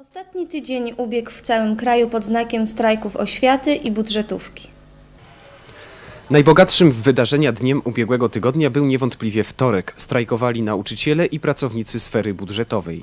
Ostatni tydzień ubiegł w całym kraju pod znakiem strajków oświaty i budżetówki. Najbogatszym w wydarzenia dniem ubiegłego tygodnia był niewątpliwie wtorek. Strajkowali nauczyciele i pracownicy sfery budżetowej.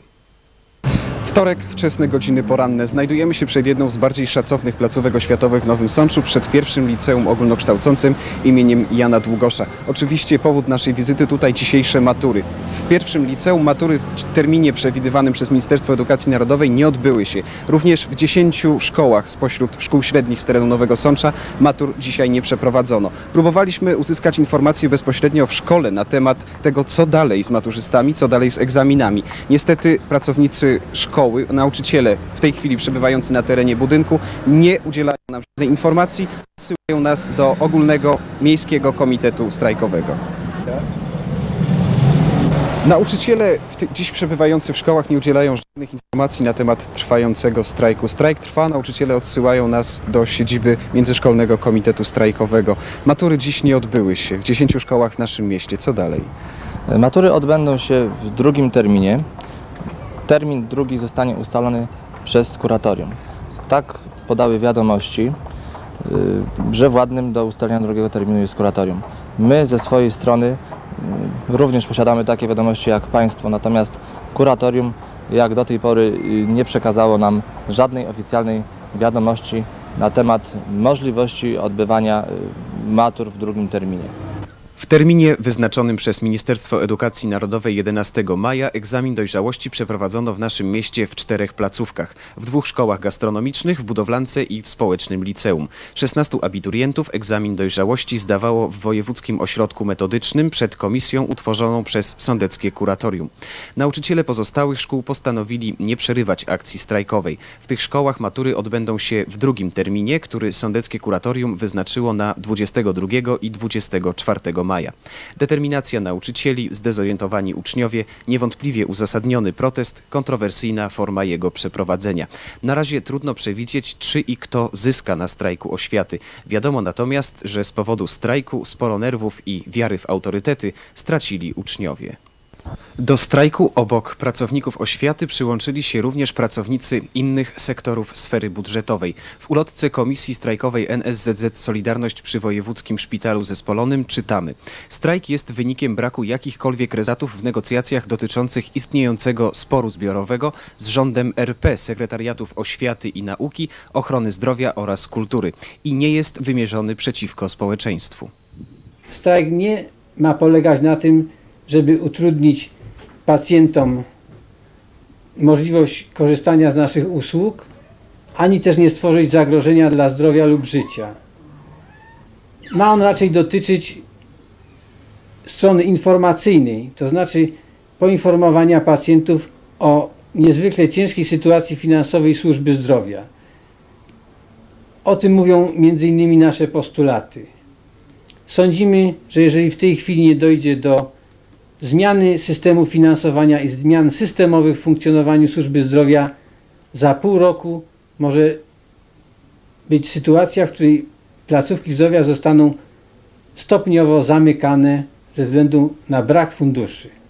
Wtorek, wczesne godziny poranne. Znajdujemy się przed jedną z bardziej szacownych placówek oświatowych w Nowym Sączu, przed pierwszym liceum ogólnokształcącym imieniem Jana Długosza. Oczywiście powód naszej wizyty tutaj dzisiejsze matury. W pierwszym liceum matury w terminie przewidywanym przez Ministerstwo Edukacji Narodowej nie odbyły się. Również w 10 szkołach spośród szkół średnich z terenu Nowego Sącza matur dzisiaj nie przeprowadzono. Próbowaliśmy uzyskać informacje bezpośrednio w szkole na temat tego, co dalej z maturzystami, co dalej z egzaminami. Niestety pracownicy szkoły, nauczyciele w tej chwili przebywający na terenie budynku nie udzielają nam żadnej informacji, odsyłają nas do ogólnego miejskiego komitetu strajkowego. Nauczyciele dziś przebywający w szkołach nie udzielają żadnych informacji na temat trwającego strajku. Strajk trwa, nauczyciele odsyłają nas do siedziby Międzyszkolnego Komitetu Strajkowego. Matury dziś nie odbyły się w 10 szkołach w naszym mieście. Co dalej? Matury odbędą się w drugim terminie. Termin drugi zostanie ustalony przez kuratorium. Tak podały wiadomości, y, że władnym do ustalenia drugiego terminu jest kuratorium. My ze swojej strony y, również posiadamy takie wiadomości jak Państwo, natomiast kuratorium jak do tej pory y, nie przekazało nam żadnej oficjalnej wiadomości na temat możliwości odbywania matur w drugim terminie. W terminie wyznaczonym przez Ministerstwo Edukacji Narodowej 11 maja egzamin dojrzałości przeprowadzono w naszym mieście w czterech placówkach. W dwóch szkołach gastronomicznych, w budowlance i w społecznym liceum. 16 abiturientów egzamin dojrzałości zdawało w Wojewódzkim Ośrodku Metodycznym przed komisją utworzoną przez Sądeckie Kuratorium. Nauczyciele pozostałych szkół postanowili nie przerywać akcji strajkowej. W tych szkołach matury odbędą się w drugim terminie, który Sądeckie Kuratorium wyznaczyło na 22 i 24 maja. Determinacja nauczycieli, zdezorientowani uczniowie, niewątpliwie uzasadniony protest, kontrowersyjna forma jego przeprowadzenia. Na razie trudno przewidzieć, czy i kto zyska na strajku oświaty. Wiadomo natomiast, że z powodu strajku sporo nerwów i wiary w autorytety stracili uczniowie. Do strajku obok pracowników oświaty przyłączyli się również pracownicy innych sektorów sfery budżetowej. W ulotce Komisji Strajkowej NSZZ Solidarność przy Wojewódzkim Szpitalu Zespolonym czytamy. Strajk jest wynikiem braku jakichkolwiek rezultatów w negocjacjach dotyczących istniejącego sporu zbiorowego z rządem RP, sekretariatów oświaty i nauki, ochrony zdrowia oraz kultury i nie jest wymierzony przeciwko społeczeństwu. Strajk nie ma polegać na tym, żeby utrudnić pacjentom możliwość korzystania z naszych usług, ani też nie stworzyć zagrożenia dla zdrowia lub życia. Ma on raczej dotyczyć strony informacyjnej, to znaczy poinformowania pacjentów o niezwykle ciężkiej sytuacji finansowej służby zdrowia. O tym mówią innymi nasze postulaty. Sądzimy, że jeżeli w tej chwili nie dojdzie do zmiany systemu finansowania i zmian systemowych w funkcjonowaniu służby zdrowia, za pół roku może być sytuacja, w której placówki zdrowia zostaną stopniowo zamykane ze względu na brak funduszy.